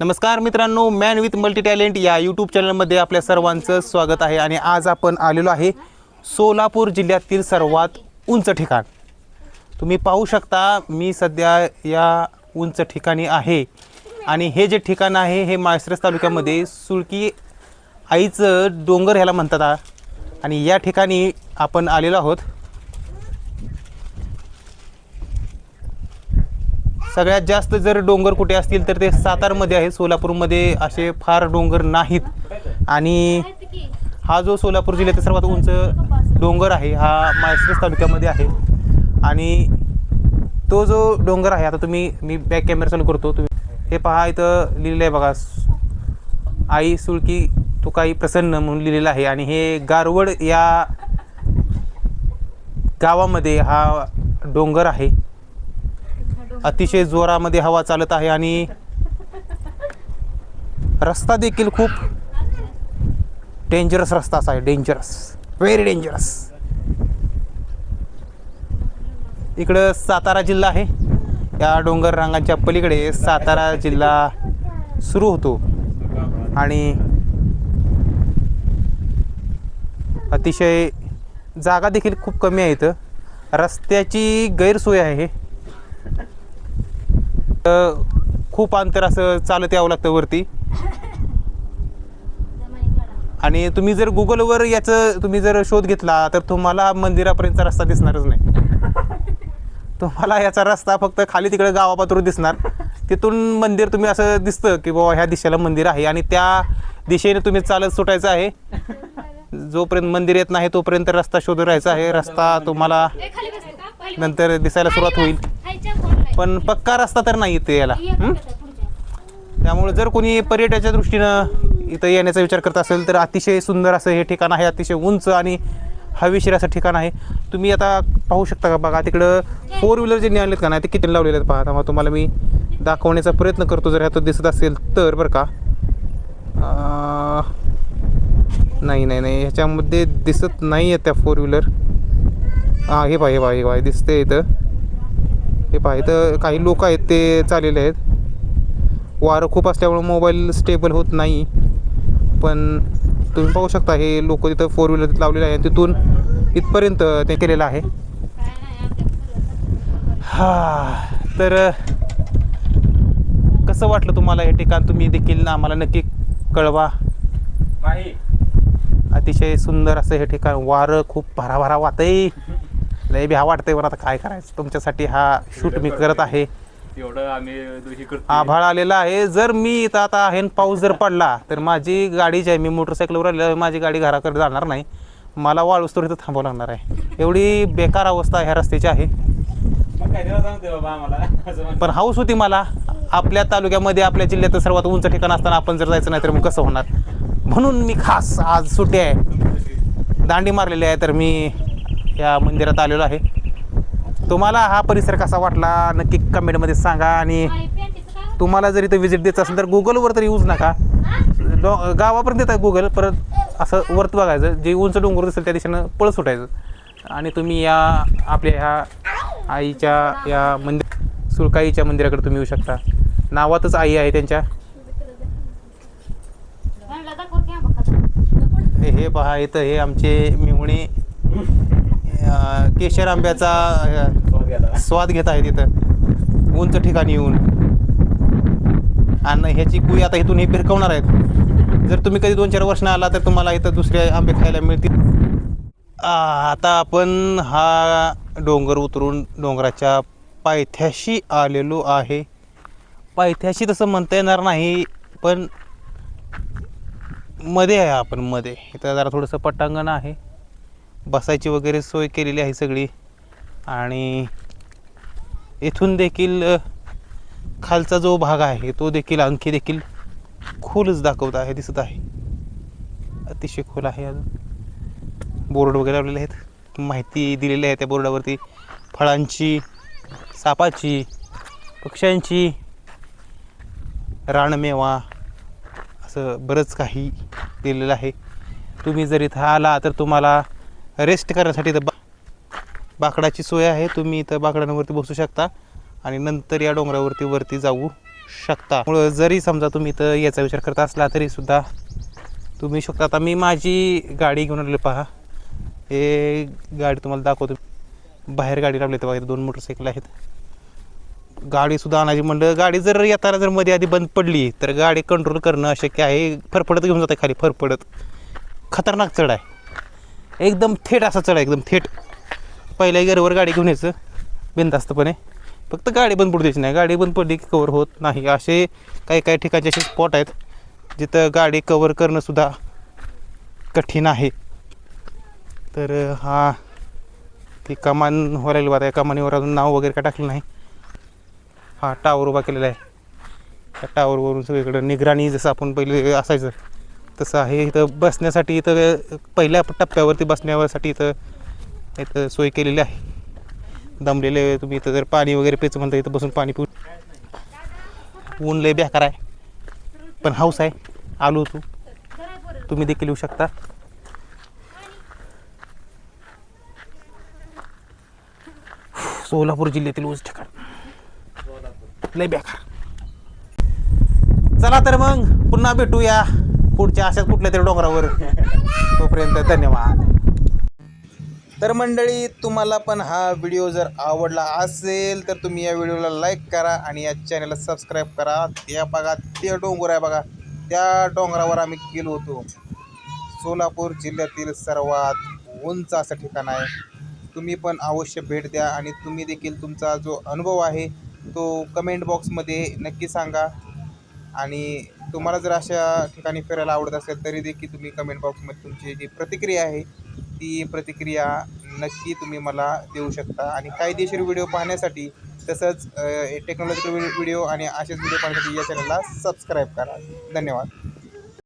नमस्कार मित्रांनो man with multi talent या यूट्यूब चॅनलमध्ये आपल्या सर्वांचं स्वागत आहे आणि आज आपण आलेलो आहे सोलापूर जिल्ह्यातील सर्वात उंच ठिकाण. तुम्ही पाहू शकता मी सध्या या उंच ठिकाणी आहे. आणि हे जे ठिकाण आहे हे माळशिरस तालुक्यामध्ये सुळकी आईचं डोंगर ह्याला म्हणतात. आ. आणि या ठिकाणी आपण आलेलो आहोत. सगळ्यात जास्त जर डोंगर कुठे असतील तर ते सातारमध्ये आहे. सोलापूरमध्ये असे फार डोंगर नाहीत. आणि हा जो सोलापूर जिल्ह्यातील सर्वात उंच डोंगर आहे हा माळशिरस तालुक्यामध्ये आहे. आणि तो जो डोंगर आहे आता तुम्ही मी बॅक कॅमेरा चालू करतो. तुम्ही हे पहा इथं लिहिलेलं आहे बघा. आई सुळकी तुकाई प्रसन्न म्हणून लिहिलेलं आहे. आणि हे गारवड या गावामध्ये हा डोंगर आहे. अतिशय जोरामध्ये हवा चालत आहे आणि रस्ता देखील खूप डेंजरस रस्ता असा आहे डेंजरस व्हेरी डेंजरस इकडं सातारा जिल्हा आहे. या डोंगर रांगांच्या पलीकडे सातारा जिल्हा सुरू होतो. आणि अतिशय जागा देखील खूप कमी आहे इथं. रस्त्याची गैरसोय आहे. खूप अंतर असं चालत यावं लागतं वरती. आणि तुम्ही जर गुगलवर याचं तुम्ही जर शोध घेतला तर तुम्हाला मंदिरापर्यंतचा रस्ता दिसणारच नाही. तुम्हाला याचा रस्ता फक्त खाली तिकडे गावापातूर दिसणार. तिथून मंदिर तुम्ही असं दिसतं की बाबा ह्या दिशेला मंदिर आहे आणि त्या दिशेने तुम्ही चालत सुटायचं आहे. जोपर्यंत मंदिर येत नाही तोपर्यंत रस्ता शोधून राहायचा आहे. रस्ता तुम्हाला नंतर दिसायला सुरुवात होईल. पण पक्का रस्ता तर नाही इथे याला हं? त्यामुळे जर कोणी पर्यटनाच्या दृष्टीनं इथं येण्याचा विचार करत असेल तर अतिशय सुंदर असं हे ठिकाण आहे अतिशय उंच आणि हवेशीर असं ठिकाण आहे. तुम्ही आता पाहू शकता का? बघा तिकडं फोर व्हीलर जे निघालेत का नाही ते किती लावलेले आहेत पहा. त्यामुळे तुम्हाला मी दाखवण्याचा प्रयत्न करतो. जर ह्यात दिसत असेल तर बरं का. अं, नाही नाही नाही. ह्याच्यामध्ये दिसत नाही आहे त्या फोर व्हीलर हां हे पहा हे पहा हे पहा. दिसते इथं. हे पहा इथं काही लोक आहेत ते चाललेले आहेत. वारं खूप असल्यामुळे मोबाईल स्टेबल होत नाही. पण तुम्ही पाहू शकता हे लोक तिथं फोर व्हीलर लावलेले आहे तिथून इथपर्यंत ते केलेलं आहे. हा तर कसं वाटलं तुम्हाला हे ठिकाण? तुम्ही देखील आम्हाला नक्की कळवा. अतिशय सुंदर असं हे ठिकाण. वारं खूप भराभरा वाहतंय लय भ्या वाटतंय बरं आता काय करायचं. तुमच्यासाठी हा शूट मी करत आहे. एवढं आम्ही हे करतो आभाळ आलेला आहे. जर मी इथं आता हे पाऊस जर पडला तर माझी गाडी जी आहे मी मोटरसायकलवर आलेलो आहे माझी गाडी घराकडे जाणार नाही. मला वाळूस तर इथं थांबावं लागणार आहे. एवढी बेकार अवस्था ह्या रस्त्याची आहे. मग काय दिला सांगते बाबा आम्हाला. असं म्हणतो. पण हाऊस होती मला. आपल्या तालुक्यामध्ये आपल्या जिल्ह्यात सर्वात उंच ठिकाण असताना आपण जर जायचं नाही तर मग कसं होणार? म्हणून मी खास आज सुट्टी आहे. दांडी मारलेली आहे तर मी या मंदिरात आलेलो आहे. तुम्हाला हा परिसर कसा वाटला? नक्की कमेंटमध्ये सांगा आणि तुम्हाला जर इथं व्हिजिट द्यायचं असेल तर गुगलवर तर यूज नका. डो गावापर्यंत येतात गुगल परत असं वरत बघायचं. जे उंच डोंगर दिसेल त्या दिशेनं पळ सुटायचं. आणि तुम्ही या आपल्या ह्या आईच्या या मंदिर सुळकाईच्या मंदिराकडे तुम्ही येऊ शकता. नावातच आई आहे त्यांच्या. हे हे पहा इथं हे आमचे मिवणे केशर आंब्याचा स्वाद घेत आहे तिथं. उंच ठिकाणी येऊन. आणि ह्याची कुई आता इथून हे फिरकवणार आहेत. जर तुम्ही कधी दोन चार वर्षानं आला तर तुम्हाला इथं दुसरे आंबे खायला मिळतील. आता आपण हा डोंगर उतरून डोंगराच्या पायथ्याशी आलेलो आहे. पायथ्याशी तसं म्हणता येणार नाही पण मध्ये आहे आपण मध्ये. इथं जरा थोडंसं पटांगण आहे. बसायची वगैरे सोय केलेली आहे सगळी. आणि इथून देखील खालचा जो भाग आहे तो देखील आणखी देखील खोलच दाखवत आहे दिसत आहे. अतिशय खोल आहे अजून. बोर्ड वगैरे लावलेले आहेत. माहिती दिलेली आहे त्या बोर्डावरती. फळांची सापाची पक्ष्यांची रानमेवा असं बरंच काही दिलेलं आहे. तुम्ही जर इथं आला तर तुम्हाला रेस्ट करण्यासाठी इथं बा बाकडाची सोय आहे. तुम्ही इथं बाकडांवरती बसू शकता आणि नंतर या डोंगरावरती वरती जाऊ शकता. मुळं जरी समजा तुम्ही इथं याचा विचार करत असला तरीसुद्धा तुम्ही शकता. आता मी माझी गाडी घेऊन आलेलो पहा. हे गाडी तुम्हाला दाखवतो. बाहेर गाडी लावली तर बघा दोन मोटरसायकल आहेत. गाडीसुद्धा आणायची म्हणलं गाडी जर येताना जर मध्ये आधी बंद पडली तर गाडी कंट्रोल करणं अशक्य आहे. फरफडत घेऊन जाते खाली फरफडत. खतरनाक चढ आहे. एकदम थेट असा चढा एकदम थेट. पहिल्या गेअरवर गाडी घेऊन यायचं. बिनधास्तपणे. फक्त गाडी बंद पडू द्यायची नाही. गाडी बंद पडली की कवर होत नाही. असे काही काही ठिकाणचे असे स्पॉट आहेत जिथं गाडी कवर करणंसुद्धा कठीण आहे. तर हा ती कमान व्हायला बात आहे कमानीवर अजून नाव वगैरे काय टाकलं नाही. हा टावर उभा केलेला आहे. त्या टावरवरून सगळीकडं निगराणी जसं आपण पहिले असायचं. तसं आहे. इथं बसण्यासाठी इथं पहिल्या टप्प्यावरती बसण्यासाठी इथं इथं सोय केलेली आहे. दमलेले तुम्ही इथं. जर पाणी वगैरे पेच म्हणता इथं बसून पाणी पिऊ ऊन लय बेकार आहे. पण हाऊस आहे. आलो तू तुम्ही देखील येऊ शकता. सोलापूर जिल्ह्यातील ऊस ठिकाण. लय बेकार. चला तर मग पुन्हा भेटूया. पुढच्या अशाच कुठल्या तरी डोंगरावर. तोपर्यंत धन्यवाद. तर मंडळी तुम्हाला पण हा व्हिडिओ जर आवडला असेल तर तुम्ही या व्हिडिओला लाईक करा आणि या चॅनलला सबस्क्राईब करा. त्या बघा ते डोंगर आहे बघा त्या डोंगरावर आम्ही गेलो होतो. सोलापूर जिल्ह्यातील सर्वात उंच असं ठिकाण आहे. तुम्ही पण अवश्य भेट द्या आणि तुम्ही देखील तुमचा जो अनुभव आहे तो कमेंट बॉक्समध्ये नक्की सांगा. आणि तुम्हाला जर अशा ठिकाणी फिरायला आवडत असेल तरी देखील तुम्ही कमेंट बॉक्समध्ये तुमची जी प्रतिक्रिया आहे ती प्रतिक्रिया नक्की तुम्ही मला देऊ शकता. आणि कायदेशीर व्हिडिओ पाहण्यासाठी तसंच टेक्नॉलॉजिकल व्हिडिओ आणि असेच व्हिडिओ पाहण्यासाठी या चॅनलला सबस्क्राईब करा. धन्यवाद.